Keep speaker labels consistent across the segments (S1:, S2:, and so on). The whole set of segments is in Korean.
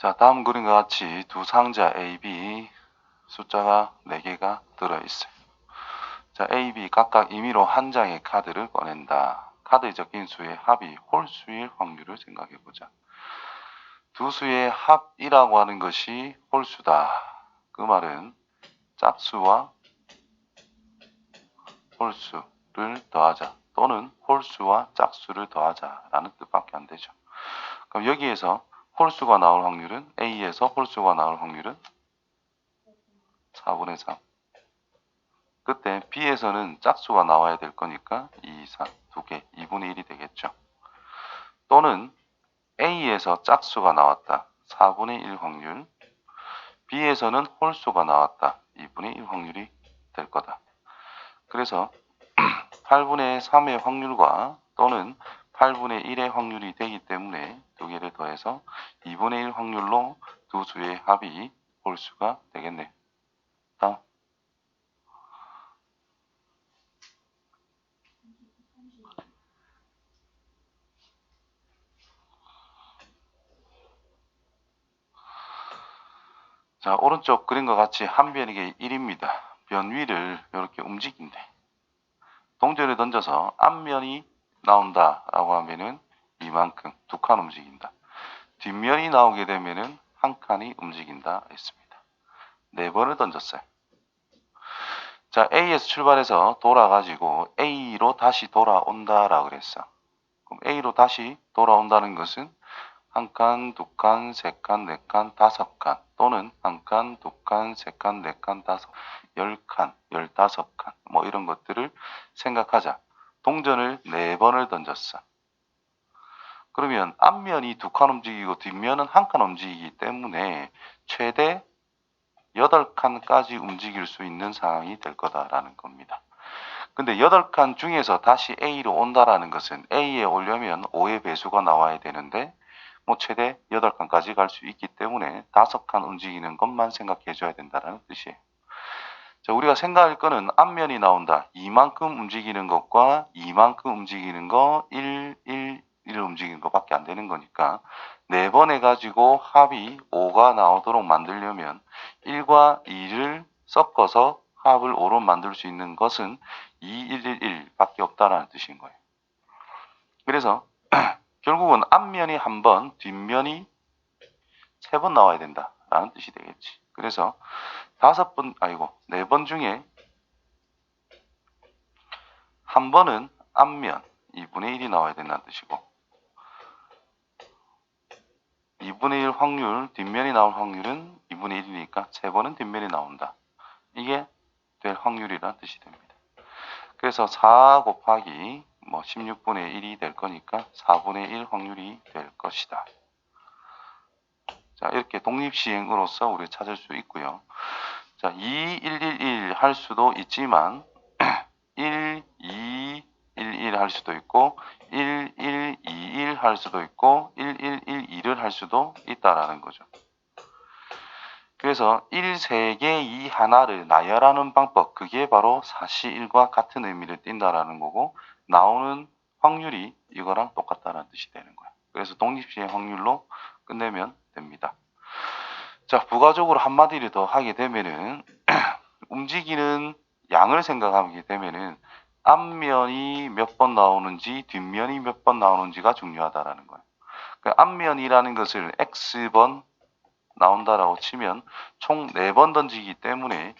S1: 자, 다음 그림과 같이 두 상자 A, B 숫자가 4개가 들어있어요. 자, A, B 각각 임의로 한 장의 카드를 꺼낸다. 카드에 적힌 수의 합이 홀수일 확률을 생각해 보자. 두 수의 합이라고 하는 것이 홀수다. 그 말은 짝수와 홀수를 더하자. 또는 홀수와 짝수를 더하자라는 뜻밖에 안 되죠. 그럼 여기에서 홀수가 나올 확률은 A에서 홀수가 나올 확률은 4분의 3. 그때 B에서는 짝수가 나와야 될 거니까 2, 3, 2개, 2분의 1이 되겠죠. 또는 A에서 짝수가 나왔다. 4분의 1 확률. B에서는 홀수가 나왔다. 2분의 1 확률이 될 거다. 그래서 8분의 3의 확률과 또는 8분의 1의 확률이 되기 때문에 두 개를 더해서 2분의 1 확률로 두 수의 합이 홀수가 되겠네. 다음. 자, 오른쪽 그림과 같이 한 변이게 1입니다. 변 위를 이렇게 움직인대. 동전을 던져서 앞면이 나온다라고 하면은 이만큼 두 칸 움직인다. 뒷면이 나오게 되면은 한 칸이 움직인다 했습니다. 네 번을 던졌어요. 자, A에서 출발해서 돌아가지고 A로 다시 돌아온다라고 그랬어. 그럼 A로 다시 돌아온다는 것은 한 칸, 두 칸, 세 칸, 네 칸, 다섯 칸 또는 한 칸, 두 칸, 세 칸, 네 칸, 다섯, 열 칸, 열다섯 칸 뭐 이런 것들을 생각하자. 동전을 네 번을 던졌어. 그러면 앞면이 두 칸 움직이고 뒷면은 한 칸 움직이기 때문에 최대 8칸까지 움직일 수 있는 상황이 될 거다라는 겁니다. 근데 8칸 중에서 다시 A로 온다라는 것은 A에 오려면 5의 배수가 나와야 되는데 뭐 최대 8칸까지 갈 수 있기 때문에 5칸 움직이는 것만 생각해 줘야 된다는 뜻이에요. 자, 우리가 생각할 거는 앞면이 나온다. 이만큼 움직이는 것과 이만큼 움직이는 거 1, 1, 1을 움직이는 것밖에 안 되는 거니까 네 번 해가지고 합이 5가 나오도록 만들려면 1과 2를 섞어서 합을 5로 만들 수 있는 것은 2, 1, 1, 1 밖에 없다라는 뜻인 거예요. 그래서 결국은 앞면이 한 번, 뒷면이 세 번 나와야 된다라는 뜻이 되겠지. 그래서 다섯 번, 아니고 네 번 중에 한 번은 앞면 2분의 1이 나와야 된다는 뜻이고 2분의 1 확률, 뒷면이 나올 확률은 2분의 1이니까 세 번은 뒷면이 나온다. 이게 될 확률이라는 뜻이 됩니다. 그래서 4 곱하기 뭐 16분의 1이 될 거니까 4분의 1 확률이 될 것이다. 자, 이렇게 독립시행으로서 우리 찾을 수 있고요. 자, 2, 1, 1, 1 할 수도 있지만 1, 2, 1, 1 할 수도 있고 1, 1, 2, 1 할 수도 있고 1, 1, 1, 2를 할 수도 있다라는 거죠. 그래서 1, 3개, 2, 하나를 나열하는 방법 그게 바로 사시 1과 같은 의미를 띈다라는 거고 나오는 확률이 이거랑 똑같다는 뜻이 되는 거야. 그래서 독립시행 확률로 끝내면 됩니다. 자, 부가적으로 한마디를 더 하게 되면은 움직이는 양을 생각하게 되면은 앞면이 몇 번 나오는지 뒷면이 몇 번 나오는지가 중요하다라는 거예요. 그 앞면이라는 것을 x번 나온다라고 치면 총 4번 던지기 때문에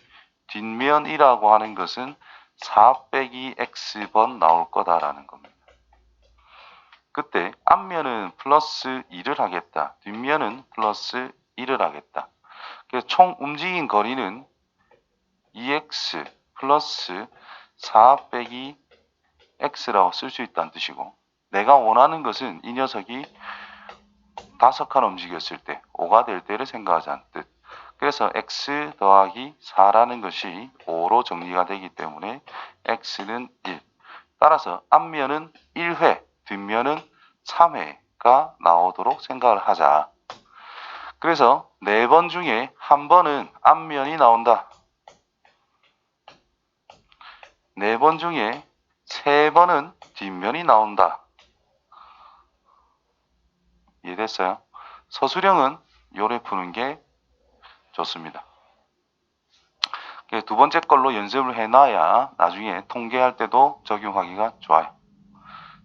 S1: 뒷면이라고 하는 것은 4 빼기 x번 나올 거다라는 겁니다. 그때 앞면은 플러스 2를 하겠다. 뒷면은 플러스 1을 하겠다. 그래서 총 움직인 거리는 2x 플러스 4 빼기 x라고 쓸 수 있다는 뜻이고 내가 원하는 것은 이 녀석이 다섯 칸 움직였을 때 5가 될 때를 생각하자는 뜻. 그래서 x 더하기 4라는 것이 5로 정리가 되기 때문에 x는 1. 따라서 앞면은 1회, 뒷면은 3회가 나오도록 생각을 하자. 그래서 네 번 중에 한 번은 앞면이 나온다. 네 번 중에 세 번은 뒷면이 나온다. 이해됐어요? 서술형은 요래 푸는 게 좋습니다. 그두 번째 걸로 연습을 해놔야 나중에 통계할 때도 적용하기가 좋아요.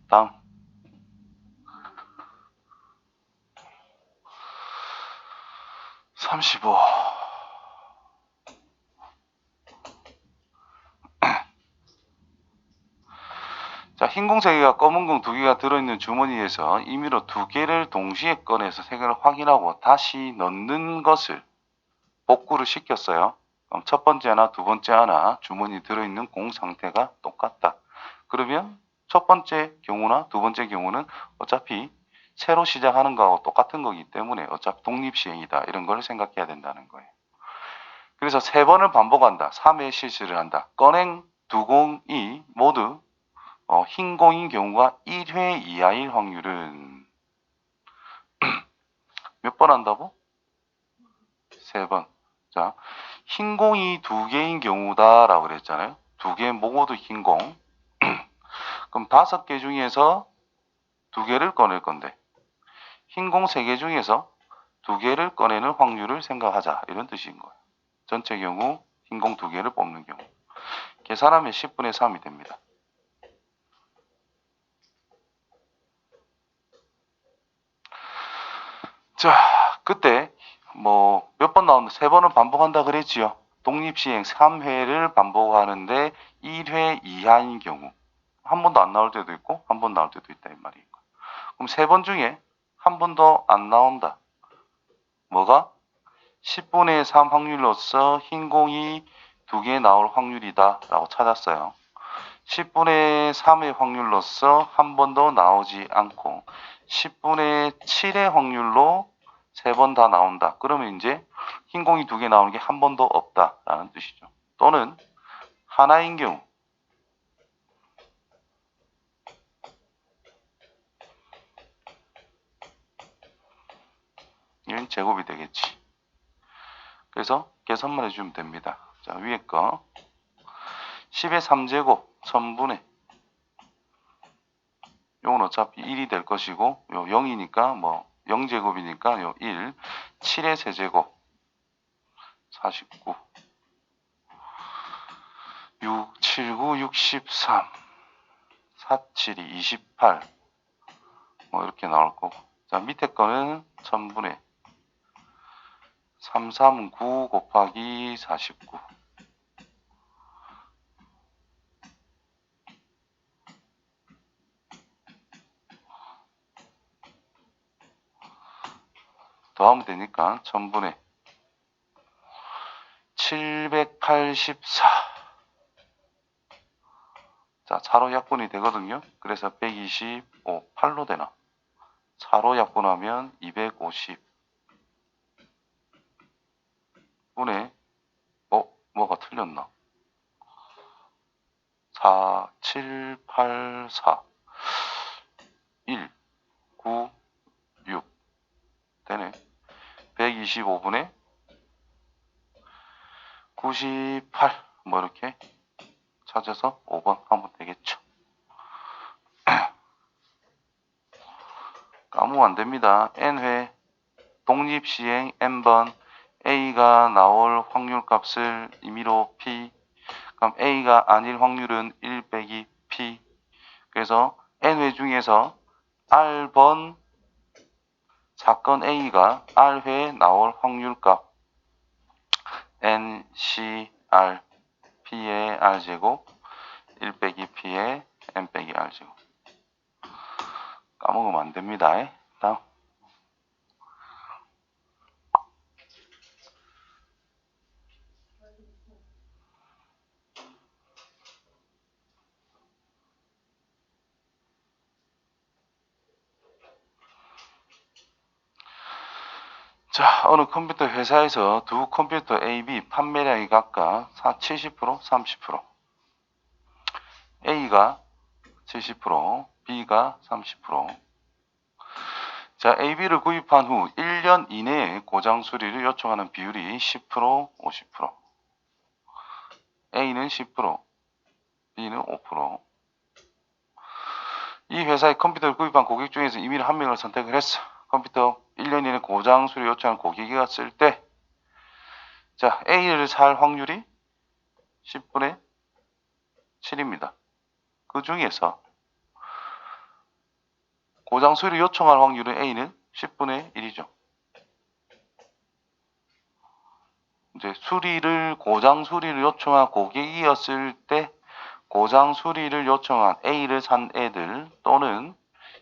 S1: 다음. 삼십오. 자, 흰공세 개가 검은 공두 개가 들어있는 주머니에서 임의로 두 개를 동시에 꺼내서 세 개를 확인하고 다시 넣는 것을 복구를 시켰어요. 그럼 첫 번째 하나, 두 번째 하나 주머니 들어있는 공 상태가 똑같다. 그러면 첫 번째 경우나 두 번째 경우는 어차피 새로 시작하는 거하고 똑같은 거기 때문에 어차피 독립시행이다. 이런 걸 생각해야 된다는 거예요. 그래서 세 번을 반복한다. 3회 실시를 한다. 꺼낸 두 공이 모두 어, 흰 공인 경우가 1회 이하일 확률은 몇 번 한다고? 세 번. 자, 흰 공이 두 개인 경우다라고 그랬잖아요. 두 개 모두 흰 공. 그럼 다섯 개 중에서 두 개를 꺼낼 건데 흰공세개 중에서 두 개를 꺼내는 확률을 생각하자 이런 뜻인 거예요. 전체 경우 흰공두 개를 뽑는 경우 계산하면 10분의 3이 됩니다. 자, 그때 뭐 몇 번 나오는데 세 번을 반복한다 그랬지요. 독립시행 3회를 반복하는데 1회 이하인 경우 한 번도 안 나올 때도 있고 한 번 나올 때도 있다 이 말이에요. 그럼 세 번 중에 한 번도 안 나온다. 뭐가? 10분의 3 확률로서 흰 공이 두 개 나올 확률이다 라고 찾았어요. 10분의 3의 확률로서 한 번도 나오지 않고 10분의 7의 확률로 세 번 다 나온다. 그러면 이제 흰 공이 두 개 나오는 게 한 번도 없다라는 뜻이죠. 또는 하나인 경우 이건 제곱이 되겠지. 그래서 계산만 해주면 됩니다. 자 위에 거. 10의 3제곱 1000분의. 요건 어차피 1이 될 것이고 요 0이니까 뭐 0제곱이니까 요 1, 7의 세제곱. 49 6, 7, 9, 63 4, 7이 28 뭐 이렇게 나올 거고. 자 밑에 거는 1000분의 3, 3, 9 곱하기 49 더하면 되니까 1000분의 784 자, 차로 약분이 되거든요. 그래서 125, 8로 되나? 차로 약분하면 250 분의 어? 뭐가 틀렸나? 4, 7, 8, 4 1, 9, 6 되네. 125분의 98 뭐 이렇게 찾아서 5번 하면 되겠죠. 까먹으면 안 됩니다. n회 독립시행 n번 a가 나올 확률 값을 임의로 p 그럼 a가 아닐 확률은 1 빼기 p. 그래서 n회 중에서 r번 사건 A가 R회에 나올 확률 값. NCR P의 R제곱 1 빼기 P의 N 빼기 R제곱. 까먹으면 안 됩니다. 다음 자, 어느 컴퓨터 회사에서 두 컴퓨터 A, B 판매량이 각각 70%, 30%. A가 70%, B가 30%. 자, A, B를 구입한 후 1년 이내에 고장 수리를 요청하는 비율이 10%, 50%. A는 10%, B는 5%. 이 회사의 컴퓨터를 구입한 고객 중에서 임의로 한 명을 선택을 했어. 컴퓨터 1년 이내 고장 수리 요청한 고객이 쓸 때, 자, A를 살 확률이 10분의 7입니다. 그 중에서 고장 수리 요청할 확률은 A는 10분의 1이죠. 이제 수리를 고장 수리를 요청한 고객이었을 때 고장 수리를 요청한 A를 산 애들 또는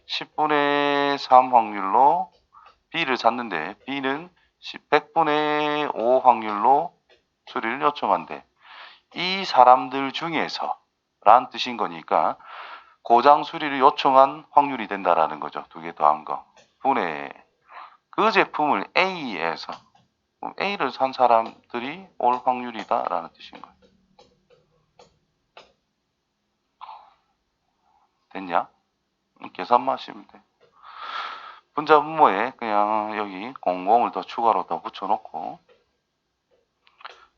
S1: 10분의 3 확률로 B를 샀는데 B는 100분의 5 확률로 수리를 요청한대. 이 사람들 중에서 란 뜻인 거니까 고장 수리를 요청한 확률이 된다라는 거죠. 두 개 더한 거. 분의 그 제품을 A에서 A를 산 사람들이 올 확률이다라는 뜻인 거예요. 됐냐? 음, 계산만 하시면 돼. 분자 분모에 그냥 여기 00을 더 추가로 더 붙여놓고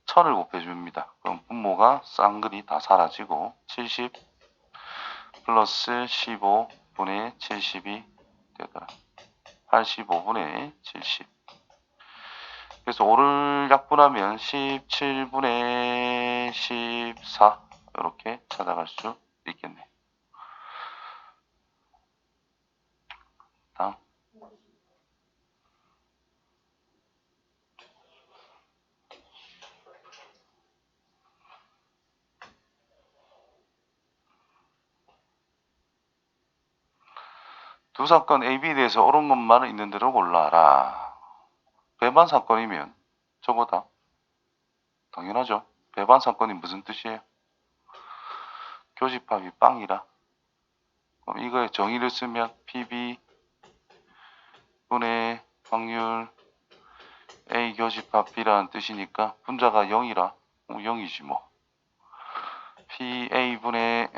S1: 1000을 곱해줍니다. 그럼 분모가 쌍글이 다 사라지고 70 플러스 15분의 70이 되더라. 85분의 70. 그래서 5를 약분하면 17분의 14 이렇게 찾아갈 수 있겠네. 다음. 두 사건 AB에 대해서 옳은 것만은 있는 대로 골라라. 배반 사건이면 저거다. 당연하죠. 배반 사건이 무슨 뜻이에요? 교집합이 빵이라. 그럼 이거에 정의를 쓰면 PB 분의 확률 A 교집합 B라는 뜻이니까 분자가 0이라 0이지 뭐. PA 분의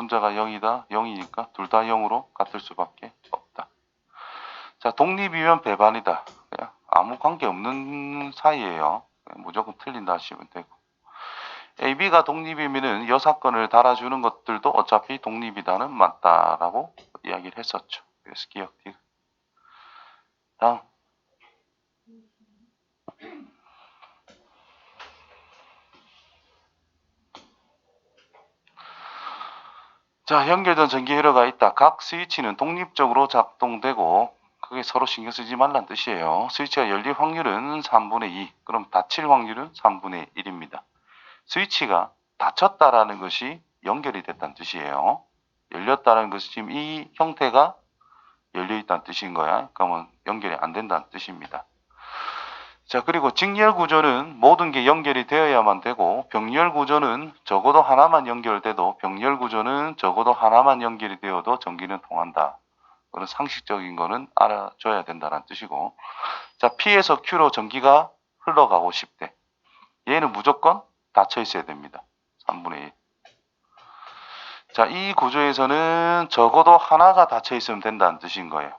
S1: 분자가 0이다. 0이니까 둘 다 0으로 같을 수밖에 없다. 자, 독립이면 배반이다. 그냥 아무 관계 없는 사이에요. 무조건 틀린다 하시면 되고. AB가 독립이면은 여 사건을 달아주는 것들도 어차피 독립이다는 맞다라고 이야기를 했었죠. 그래서 기억 뒤. 다음. 자, 연결된 전기 회로가 있다. 각 스위치는 독립적으로 작동되고 그게 서로 신경 쓰지 말란 뜻이에요. 스위치가 열릴 확률은 3분의 2. 그럼 닫힐 확률은 3분의 1입니다. 스위치가 닫혔다라는 것이 연결이 됐다는 뜻이에요. 열렸다는 것이 지금 이 형태가 열려 있다는 뜻인 거야. 그러면 연결이 안 된다는 뜻입니다. 자, 그리고 직렬 구조는 모든 게 연결이 되어야만 되고 병렬 구조는 적어도 하나만 연결돼도 병렬 구조는 적어도 하나만 연결이 되어도 전기는 통한다. 그런 상식적인 거는 알아줘야 된다는 뜻이고 자, P에서 Q로 전기가 흘러가고 싶대. 얘는 무조건 닫혀 있어야 됩니다. 3분의 1. 자, 이 구조에서는 적어도 하나가 닫혀 있으면 된다는 뜻인 거예요.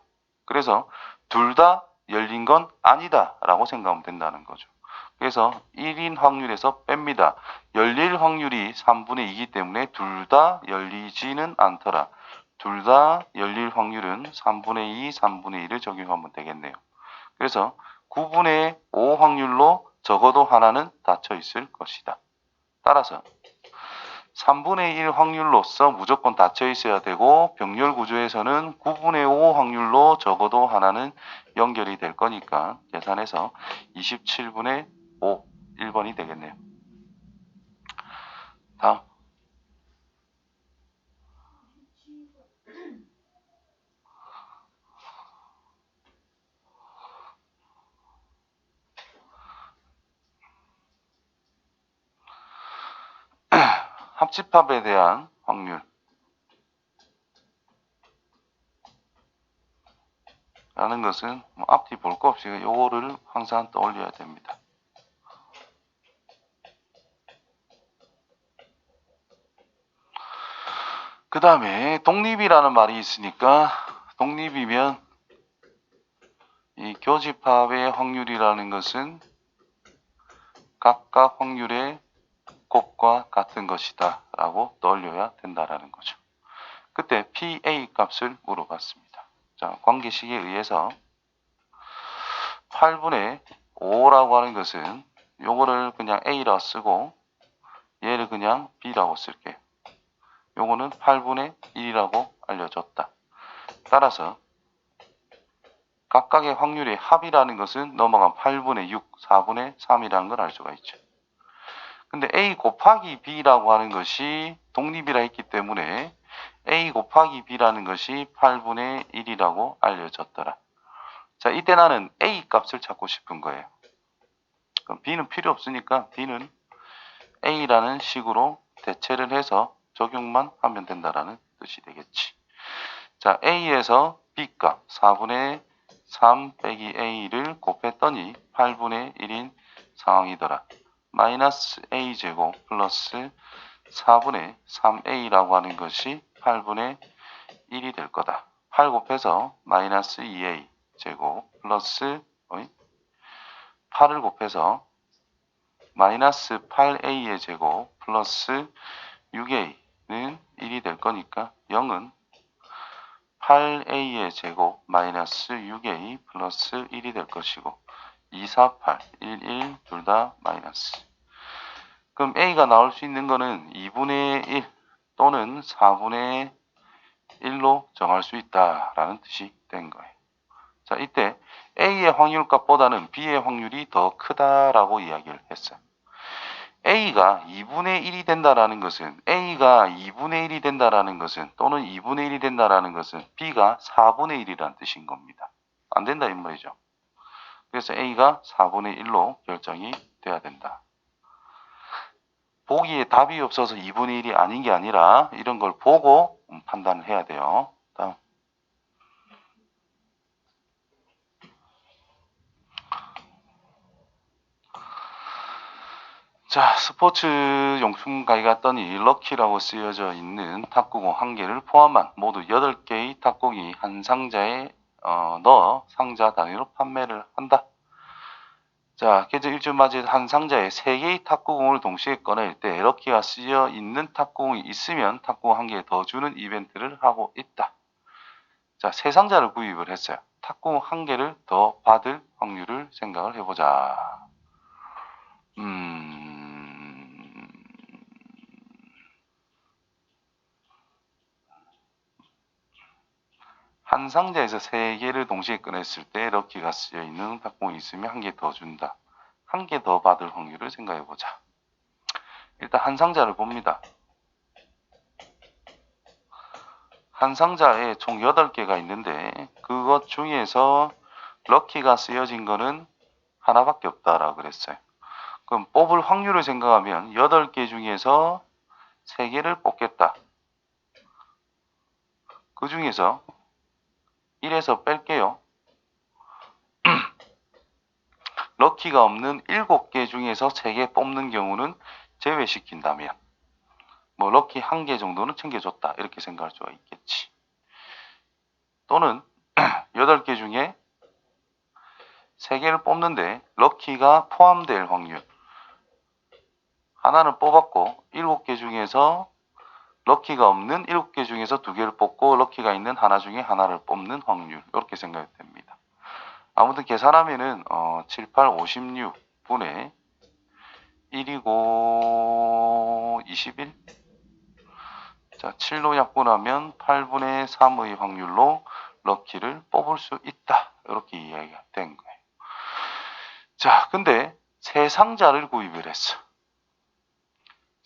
S1: 그래서 둘 다 열린 건 아니다 라고 생각하면 된다는 거죠. 그래서 1인 확률에서 뺍니다. 열릴 확률이 3분의 2이기 때문에 둘 다 열리지는 않더라. 둘 다 열릴 확률은 3분의 2, 3분의 1을 적용하면 되겠네요. 그래서 9분의 5 확률로 적어도 하나는 닫혀 있을 것이다. 따라서 3분의 1 확률로서 무조건 닫혀 있어야 되고 병렬 구조에서는 9분의 5 확률로 적어도 하나는 연결이 될 거니까 계산해서 27분의 5 1번이 되겠네요. 다음 합집합에 대한 확률 라는 것은 뭐 앞뒤 볼 거 없이 요거를 항상 떠올려야 됩니다. 그 다음에 독립이라는 말이 있으니까 독립이면 이 교집합의 확률이라는 것은 각각 확률의 곱과 같은 것이다 라고 떠올려야 된다라는 거죠. 그때 PA 값을 물어봤습니다. 자, 관계식에 의해서 8분의 5라고 하는 것은 요거를 그냥 A라고 쓰고 얘를 그냥 B라고 쓸게요. 요거는 8분의 1이라고 알려줬다. 따라서 각각의 확률의 합이라는 것은 넘어간 8분의 6, 4분의 3이라는 걸 알 수가 있죠. 근데 A 곱하기 B라고 하는 것이 독립이라 했기 때문에 A 곱하기 B라는 것이 8분의 1이라고 알려졌더라. 자, 이때 나는 A 값을 찾고 싶은 거예요. 그럼 B는 필요 없으니까 B는 A라는 식으로 대체를 해서 적용만 하면 된다라는 뜻이 되겠지. 자, A에서 B 값 4분의 3 빼기 A를 곱했더니 8분의 1인 상황이더라. 마이너스 A제곱 플러스 4분의 3A라고 하는 것이 8분의 1이 될 거다. 8 곱해서 마이너스 2A 제곱 플러스 8을 곱해서 마이너스 8A의 제곱 플러스 6A는 1이 될 거니까 0은 8A의 제곱 마이너스 6A 플러스 1이 될 것이고 2, 4, 8, 1, 1 둘 다 마이너스 그럼 A가 나올 수 있는 거는 2분의 1 또는 4분의 1로 정할 수 있다라는 뜻이 된 거예요. 자, 이때 A의 확률값보다는 B의 확률이 더 크다라고 이야기를 했어요. A가 2분의 1이 된다라는 것은 A가 2분의 1이 된다라는 것은 또는 2분의 1이 된다라는 것은 B가 4분의 1이라는 뜻인 겁니다. 안 된다 이 말이죠. 그래서 A가 4분의 1로 결정이 돼야 된다. 보기에 답이 없어서 2분의 1이 아닌 게 아니라 이런 걸 보고 판단을 해야 돼요. 다음. 자, 스포츠 용품 가게 갔더니 럭키라고 쓰여져 있는 탁구공 한 개를 포함한 모두 8개의 탁구공이 한 상자에 어, 넣어 상자 단위로 판매를 한다. 자, 계절 일주 맞이 한 상자에 3개의 탁구공을 동시에 꺼낼 때 럭키가 쓰여 있는 탁구공이 있으면 탁구공 한 개 더 주는 이벤트를 하고 있다. 자, 세 상자를 구입을 했어요. 탁구공 한 개를 더 받을 확률을 생각을 해보자. 음, 한 상자에서 세 개를 동시에 꺼냈을 때 럭키가 쓰여 있는 탁구공이 있으면 한 개 더 준다. 한 개 더 받을 확률을 생각해 보자. 일단 한 상자를 봅니다. 한 상자에 총 8개가 있는데 그것 중에서 럭키가 쓰여진 거는 하나밖에 없다라고 그랬어요. 그럼 뽑을 확률을 생각하면 8개 중에서 3개를 뽑겠다. 그 중에서 1에서 뺄게요. 럭키가 없는 7개 중에서 3개 뽑는 경우는 제외시킨다면 뭐 럭키 1개 정도는 챙겨줬다 이렇게 생각할 수가 있겠지. 또는 8개 중에 3개를 뽑는데 럭키가 포함될 확률 하나는 뽑았고 7개 중에서 럭키가 없는 7개 중에서 2개를 뽑고 럭키가 있는 하나 중에 하나를 뽑는 확률 이렇게 생각이 됩니다. 아무튼 계산하면은 어, 7, 8, 56분의 1이고 21 자, 7로 약분하면 8분의 3의 확률로 럭키를 뽑을 수 있다. 이렇게 이야기가 된 거예요. 자, 근데 세 상자를 구입을 했어.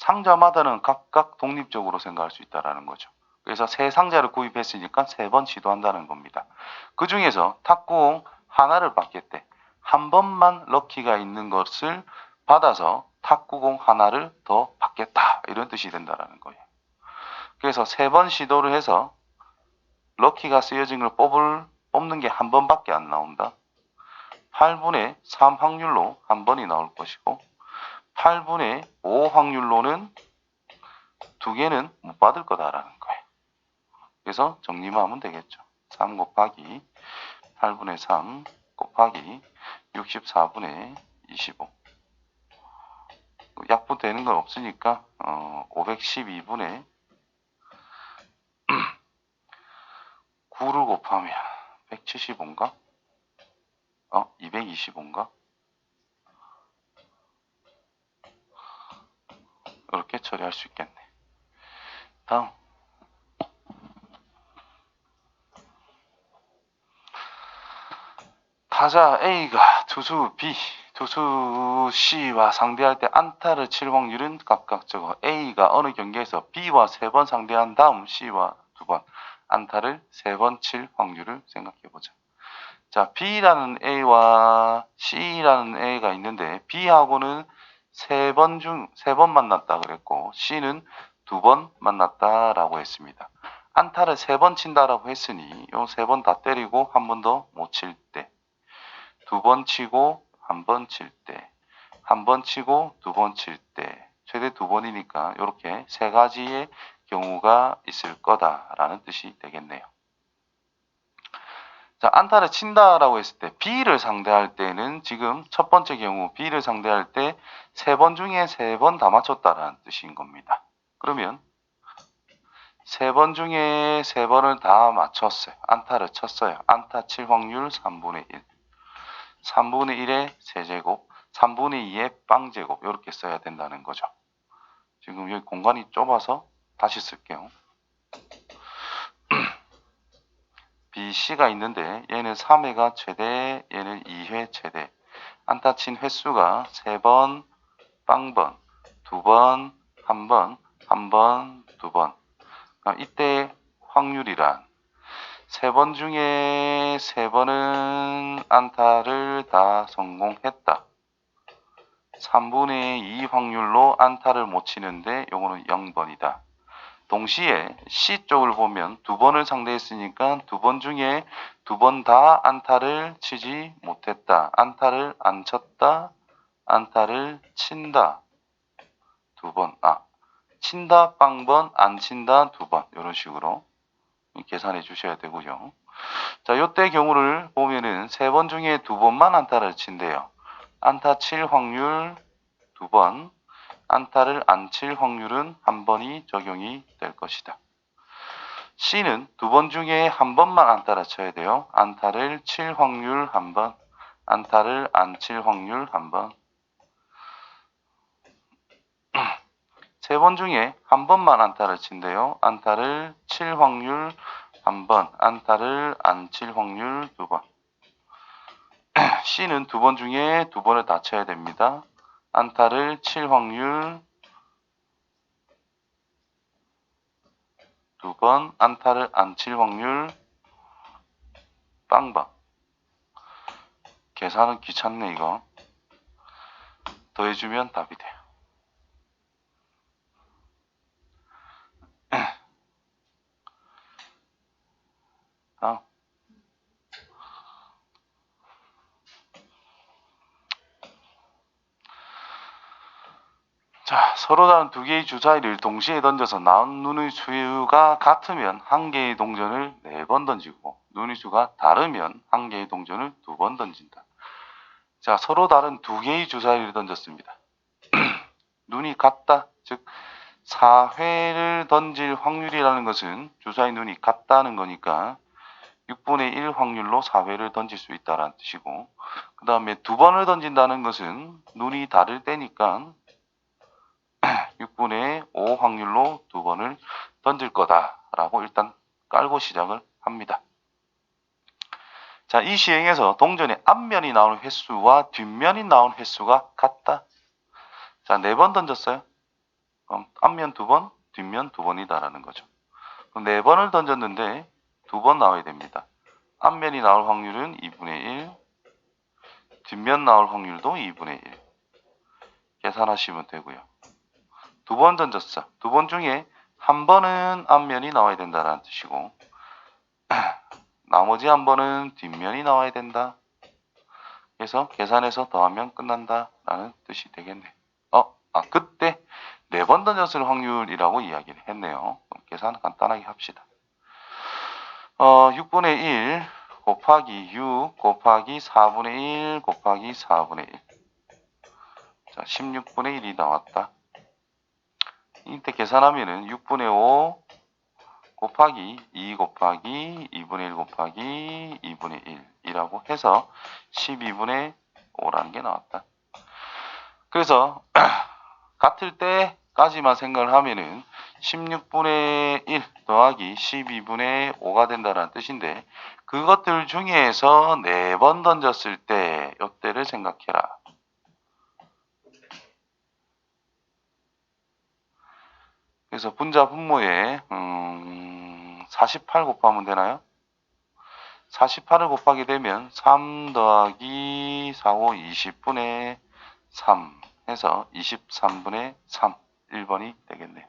S1: 상자마다는 각각 독립적으로 생각할 수 있다라는 거죠. 그래서 세 상자를 구입했으니까 세 번 시도한다는 겁니다. 그 중에서 탁구공 하나를 받겠대. 한 번만 럭키가 있는 것을 받아서 탁구공 하나를 더 받겠다. 이런 뜻이 된다라는 거예요. 그래서 세 번 시도를 해서 럭키가 쓰여진 걸 뽑을, 뽑는 게 한 번밖에 안 나온다. 8분의 3 확률로 한 번이 나올 것이고 8분의 5 확률로는 두 개는 못 받을 거다라는 거예요. 그래서 정리만 하면 되겠죠. 3 곱하기 8분의 3 곱하기 64분의 25 약분 되는 건 없으니까 어, 512분의 9를 곱하면 175인가? 어? 225인가? 처리할 수 있겠네. 다음. 타자 A가 투수 B, 투수 C와 상대할 때 안타를 칠 확률은 각각 적어 A가 어느 경기에서 B와 세 번 상대한 다음 C와 두 번 안타를 세 번 칠 확률을 생각해 보자. 자, B라는 A와 C라는 A가 있는데 B하고는 세 번 중 세 번 만났다 그랬고 C는 두 번 만났다라고 했습니다. 안타를 세 번 친다라고 했으니 요 세 번 다 때리고 한 번 더 못 칠 때, 두 번 치고 한 번 칠 때, 한 번 치고 두 번 칠 때, 최대 두 번이니까 이렇게 세 가지의 경우가 있을 거다라는 뜻이 되겠네요. 자, 안타를 친다라고 했을 때 B를 상대할 때는 지금 첫 번째 경우 B를 상대할 때 세 번 중에 세 번 다 맞췄다라는 뜻인 겁니다. 그러면 세 번 중에 세 번을 다 맞췄어요. 안타를 쳤어요. 안타 칠 확률 3분의 1. 3분의 1의 세제곱, 3분의 2의 빵제곱 이렇게 써야 된다는 거죠. 지금 여기 공간이 좁아서 다시 쓸게요. BC가 있는데 얘는 3회가 최대, 얘는 2회 최대. 안타 친 횟수가 3번, 빵번, 2번, 1번, 1번, 2번. 그럼 이때 확률이란 세번 중에 세 번은 안타를 다 성공했다. 3분의 2 확률로 안타를 못 치는데 요거는 0번이다. 동시에 C 쪽을 보면 두 번을 상대했으니까 두 번 중에 두 번 다 안타를 치지 못했다. 안타를 안 쳤다. 안타를 친다. 두 번. 아, 친다 빵번, 안 친다 두 번. 이런 식으로 계산해 주셔야 되고요. 자, 요때 경우를 보면은 세 번 중에 두 번만 안타를 친대요. 안타 칠 확률 두 번, 안타를 안 칠 확률은 한 번이 적용이 될 것이다. C는 두 번 중에 한 번만 안타를 쳐야 돼요. 안타를 칠 확률 한 번, 안타를 안 칠 확률 한 번. 세 번 중에 한 번만 안타를 친대요. 안타를 칠 확률 한 번, 안타를 안 칠 확률 두 번. C는 두 번 중에 두 번을 다 쳐야 됩니다. 안타를 칠 확률 두 번, 안타를 안 칠 확률 빵방. 계산은 귀찮네 이거. 더해주면 답이 돼요. 다음. 자, 서로 다른 두 개의 주사위를 동시에 던져서 나온 눈의 수가 같으면 한 개의 동전을 네 번 던지고 눈의 수가 다르면 한 개의 동전을 두 번 던진다. 자, 서로 다른 두 개의 주사위를 던졌습니다. 눈이 같다. 즉 4회를 던질 확률이라는 것은 주사위 눈이 같다는 거니까 6분의 1 확률로 4회를 던질 수 있다라는 뜻이고 그 다음에 두 번을 던진다는 것은 눈이 다를 때니까 6분의 5 확률로 두 번을 던질 거다라고 일단 깔고 시작을 합니다. 자, 이 시행에서 동전의 앞면이 나오는 횟수와 뒷면이 나오는 횟수가 같다. 자, 네 번 던졌어요. 그럼 앞면 두 번, 뒷면 두 번이다라는 거죠. 그럼 네 번을 던졌는데 두 번 나와야 됩니다. 앞면이 나올 확률은 2분의 1, 뒷면 나올 확률도 2분의 1. 계산하시면 되고요. 두 번 던졌어. 두 번 중에 한 번은 앞면이 나와야 된다라는 뜻이고 나머지 한 번은 뒷면이 나와야 된다. 그래서 계산해서 더하면 끝난다라는 뜻이 되겠네. 어, 아 그때 네 번 던졌을 확률이라고 이야기를 했네요. 그럼 계산 간단하게 합시다. 어, 6분의 1 곱하기 6 곱하기 4분의 1 곱하기 4분의 1. 자, 16분의 1이 나왔다. 이때 계산하면은 6분의 5 곱하기 2 곱하기 2분의 1 곱하기 2분의 1이라고 해서 12분의 5라는 게 나왔다. 그래서 같을 때까지만 생각을 하면은 16분의 1 더하기 12분의 5가 된다는 뜻인데 그것들 중에서 네 번 던졌을 때 이때를 생각해라. 그래서 분자 분모에 음, 48 곱하면 되나요? 48을 곱하게 되면 3 더하기 4, 5, 20분의 3 해서 23분의 3 1번이 되겠네요.